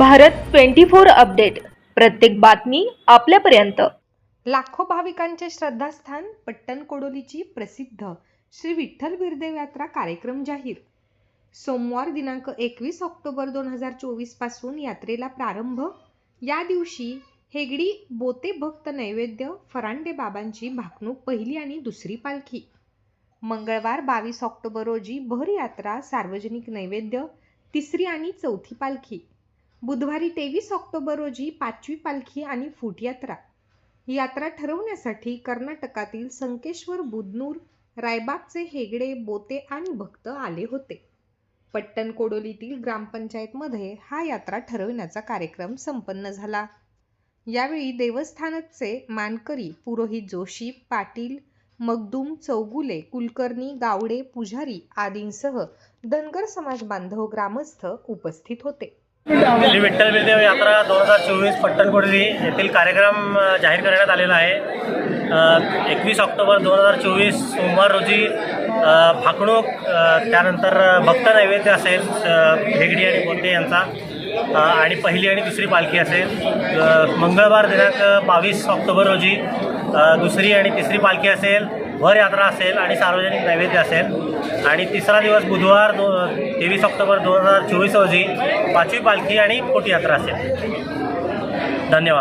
Bharat twenty four update. प्रत्येक बातमी आपल्यापर्यंत. लाखो भाविकांचे श्रद्धास्थान पट्टणकोडोलीची प्रसिद्ध श्री विठ्ठल बिरदेव यात्रा कार्यक्रम जाहीर. सोमवार दिनांक एकवीस ऑक्टोबर दोन हजार चोवीसपासून यात्रेला प्रारंभ. या दिवशी हेगडी बोते भक्त नैवेद्य फरांडे बाबांची भाकणूक पहिली आणि दुसरी पालखी. मंगळवार बावीस ऑक्टोबर रोजी भर यात्रा सार्वजनिक नैवेद्य तिसरी आणि चौथी पालखी. बुधवारी तेवीस ऑक्टोबर रोजी पाचवी पालखी आणि फूट यात्रा ही यात्रा ठरवण्यासाठी कर्नाटकातील संकेश्वर बुदनूर रायबागचे हेगडे बोते आणि भक्त आले होते. पट्टण कोडोलीतील ग्रामपंचायतमध्ये हा यात्रा ठरवण्याचा कार्यक्रम संपन्न झाला. यावेळी देवस्थानचे मानकरी पुरोहित जोशी पाटील मगदूम चौगुले कुलकर्णी गावडे पुजारी आदींसह धनगर समाज बांधव ग्रामस्थ उपस्थित होते. दिल्ली विठ्ठल बिलदेव यात्रा दोन हजार चोवीस पट्टणकुडली येथील कार्यक्रम जाहीर करण्यात आलेला आहे. एकवीस ऑक्टोबर दोन हजार चोवीस सोमवार रोजी भाकणूक त्यानंतर भक्त नैवेद्य असेल हेगडी आणि कोणते यांचा आणि पहिली आणि दुसरी पालखी असेल. मंगळवार दिनांक बावीस ऑक्टोबर रोजी दुसरी आणि तिसरी पालखी असेल. भरयात्रा असेल आणि सार्वजनिक नैवेद्य असेल. आणि तिसरा दिवस बुधवार दो तेवीस ऑक्टोबर दोन हजार चोवीस रोजी पाचवी पालखी आणि पोटी यात्रा असेल. धन्यवाद.